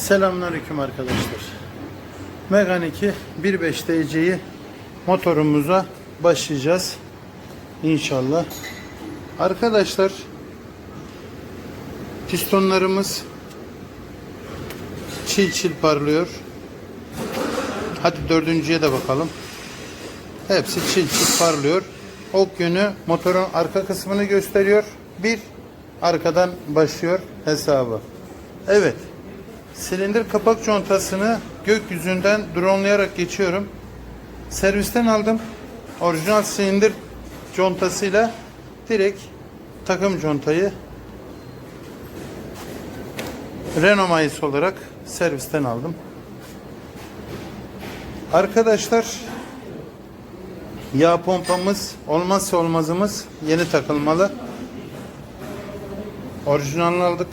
Selamünaleyküm arkadaşlar. Megane 2 1.5 DC'yi motorumuza başlayacağız. İnşallah. Arkadaşlar pistonlarımız çil çil parlıyor. Hadi dördüncüye de bakalım. Hepsi çil çil parlıyor. Ok yönü motorun arka kısmını gösteriyor. Bir arkadan başlıyor hesabı. Evet. Silindir kapak contasını gökyüzünden dronelayarak geçiyorum. Servisten aldım. Orijinal silindir contasıyla direkt takım contayı Renault mayıs olarak servisten aldım. Arkadaşlar yağ pompamız olmazsa olmazımız yeni takılmalı. Orijinalini aldık.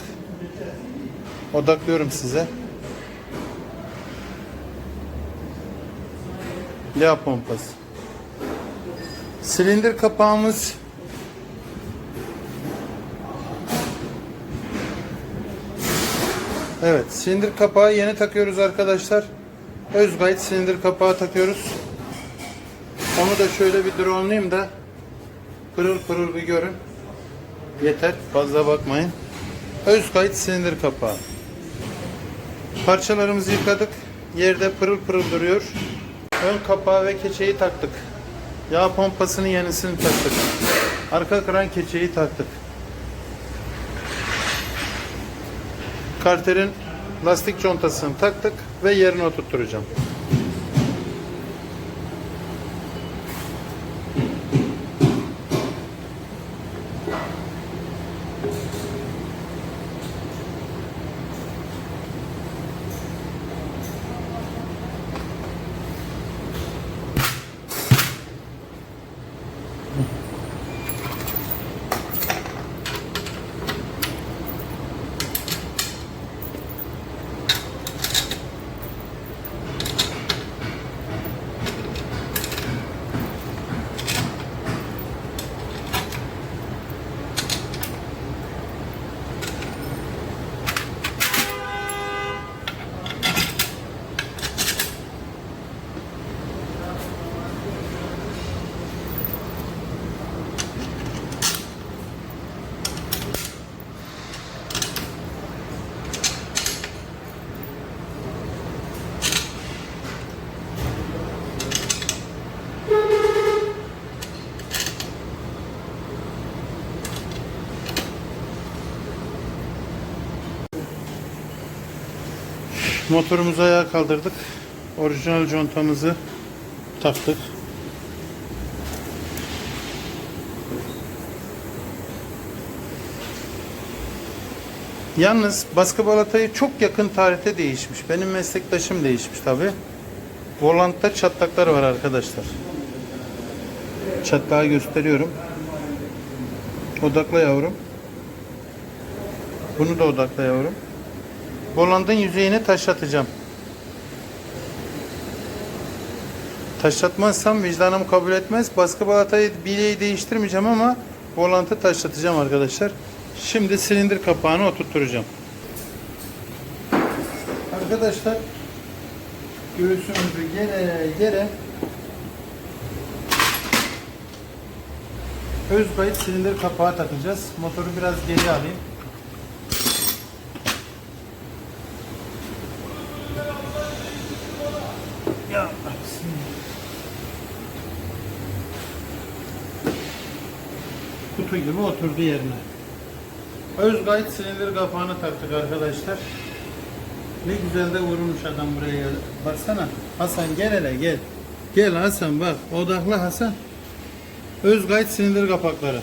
Odaklıyorum size. Yağ pompası. Silindir kapağımız Evet, silindir kapağı yeni takıyoruz arkadaşlar. Özgayt silindir kapağı takıyoruz. Onu da şöyle bir dronelayayım da pırıl pırıl bir görün. Yeter, fazla bakmayın. Özgayt silindir kapağı. Parçalarımızı yıkadık. Yerde pırıl pırıl duruyor. Ön kapağı ve keçeyi taktık. Yağ pompasının yenisini taktık. Arka kran keçeyi taktık. Karterin lastik contasını taktık ve yerine oturtturacağım. Motorumuzu ayağa kaldırdık. Orijinal contamızı taktık. Yalnız baskı balatayı çok yakın tarihte değişmiş. Benim meslektaşım değişmiş tabi. Volantta çatlaklar var arkadaşlar. Çatlağı gösteriyorum. Odakla yavrum. Bunu da odakla yavrum. Volandın yüzeyine taşlatacağım. Taşlatmazsam vicdanım kabul etmez. Baskı balatayı bileği değiştirmeyeceğim ama volantı taşlatacağım arkadaşlar. Şimdi silindir kapağını oturtturacağım. Arkadaşlar göğsümüzü gere gere Özbayit silindir kapağı takacağız. Motoru biraz geri alayım. Kutu gibi oturdu yerine. Özgayt silindir kapağını taktık arkadaşlar. Ne güzel de vurmuş adam buraya. Baksana Hasan gel hele gel. Gel Hasan bak odaklı Hasan. Özgayt silindir kapakları.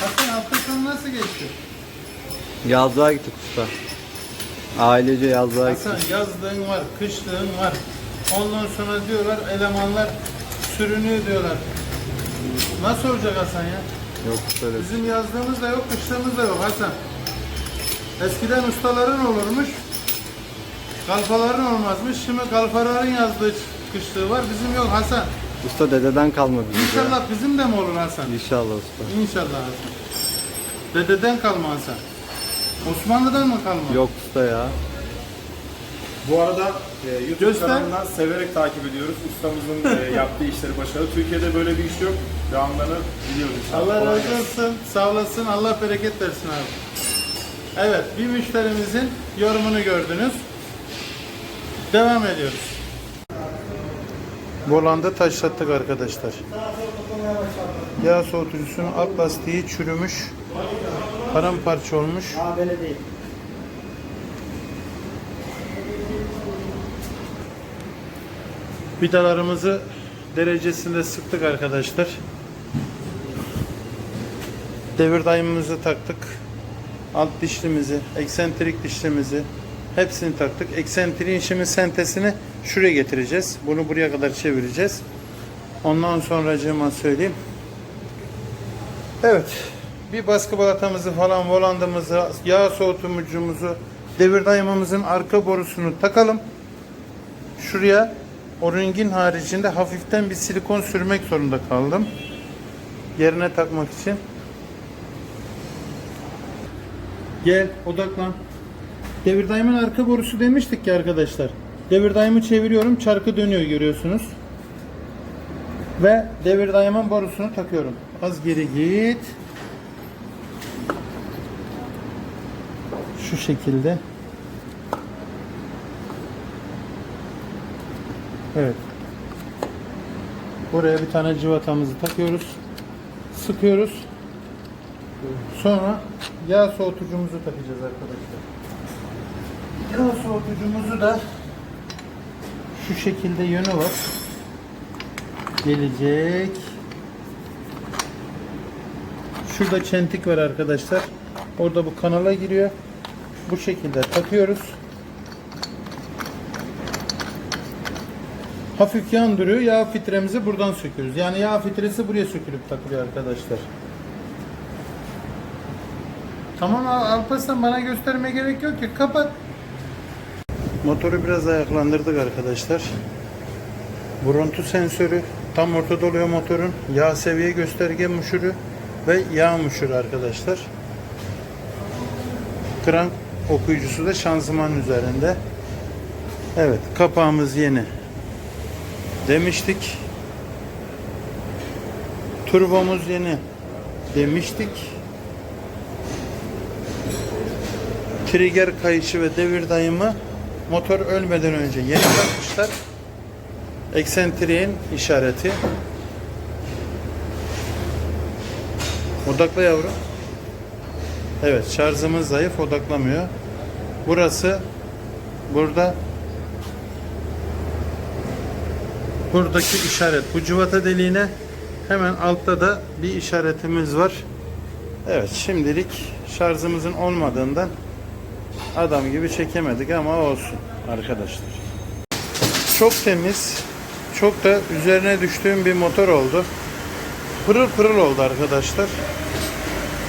Hasan hafta sonu nasıl geçti? Yazlığa gittik usta. Ailece yazlığa gittik. Hasan yazlığın var, kışlığın var. Ondan sonra diyorlar elemanlar sürünüyor diyorlar. Nasıl olacak Hasan ya? Yok usta öyle. Bizim yazdığımız da yok, kışlığımız da yok Hasan. Eskiden ustaların olurmuş, kalfaların olmazmış. Şimdi kalfaların yazdığı kışlığı var, bizim yok Hasan. Usta dededen kalma bizim. İnşallah bizim de mi olur Hasan? İnşallah usta. İnşallah Hasan. Dededen kalma Hasan. Osmanlı'dan mı kalma? Yok usta ya. Bu arada e, YouTube Göster. kanalından severek takip ediyoruz. Ustamızın e, yaptığı işleri başarılı. Türkiye'de böyle bir iş yok. Devamlarını biliyoruz. Allah Kolay razı gelsin. olsun. Sağ olasın. Allah bereket versin abi. Evet, bir müşterimizin yorumunu gördünüz. Devam ediyoruz. Volanda taşlattık arkadaşlar. Yağ soğutucusunun alt lastiği çürümüş. Paramparça olmuş. Vidalarımızı derecesinde sıktık arkadaşlar. Devir daimimizi taktık. Alt dişlimizi, eksentrik dişlimizi hepsini taktık. Eksentriğin şimdi sentesini şuraya getireceğiz. Bunu buraya kadar çevireceğiz. Ondan sonra söyleyeyim. Evet. Bir baskı balatamızı falan volandımızı, yağ soğutucumuzu, devir daimimizin arka borusunu takalım. Şuraya o ringin haricinde hafiften bir silikon sürmek zorunda kaldım. Yerine takmak için. Gel odaklan. Devir daimin arka borusu demiştik ki arkadaşlar. Devir daimı çeviriyorum çarkı dönüyor görüyorsunuz. Ve devir daimin borusunu takıyorum. Az geri git. Şu şekilde. Evet. Buraya bir tane cıvatamızı takıyoruz. Sıkıyoruz. Sonra yağ soğutucumuzu takacağız arkadaşlar. Yağ soğutucumuzu da şu şekilde yönü var. Gelecek. Şurada çentik var arkadaşlar. Orada bu kanala giriyor. Bu şekilde takıyoruz. Hafif yandırıyor. Yağ filtremizi buradan söküyoruz. Yani yağ filtresi buraya sökülüp takılıyor arkadaşlar. Tamam Al- Alparslan bana gösterme gerek yok ki. Kapat. Motoru biraz ayaklandırdık arkadaşlar. Buruntu sensörü tam ortada oluyor motorun. Yağ seviye gösterge muşuru ve yağ muşuru arkadaşlar. Krank okuyucusu da şanzıman üzerinde. Evet kapağımız yeni. Demiştik. Turbomuz yeni. Demiştik. Trigger kayışı ve devir dayımı motor ölmeden önce yeni takmışlar. Eksentriğin işareti. Odakla yavrum. Evet şarjımız zayıf odaklamıyor. Burası burada buradaki işaret. Bu cıvata deliğine hemen altta da bir işaretimiz var. Evet şimdilik şarjımızın olmadığından adam gibi çekemedik ama olsun arkadaşlar. Çok temiz, çok da üzerine düştüğüm bir motor oldu. Pırıl pırıl oldu arkadaşlar.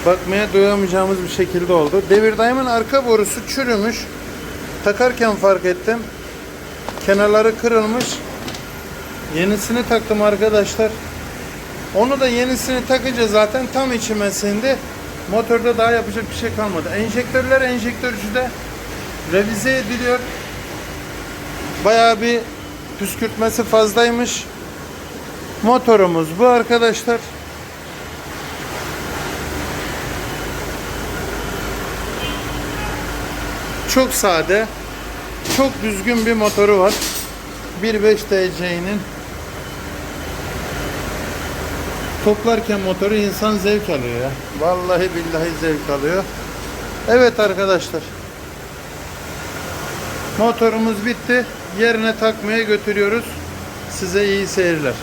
Bakmaya doyamayacağımız bir şekilde oldu. Devir dayımın arka borusu çürümüş. Takarken fark ettim. Kenarları kırılmış. Yenisini taktım arkadaşlar. Onu da yenisini takınca zaten tam içime sindi. Motorda daha yapacak bir şey kalmadı. Enjektörler enjektörcüde revize ediliyor. Bayağı bir püskürtmesi fazlaymış. Motorumuz bu arkadaşlar. Çok sade, çok düzgün bir motoru var. 1.5 TC'nin toplarken motoru insan zevk alıyor ya. Vallahi billahi zevk alıyor. Evet arkadaşlar. Motorumuz bitti. Yerine takmaya götürüyoruz. Size iyi seyirler.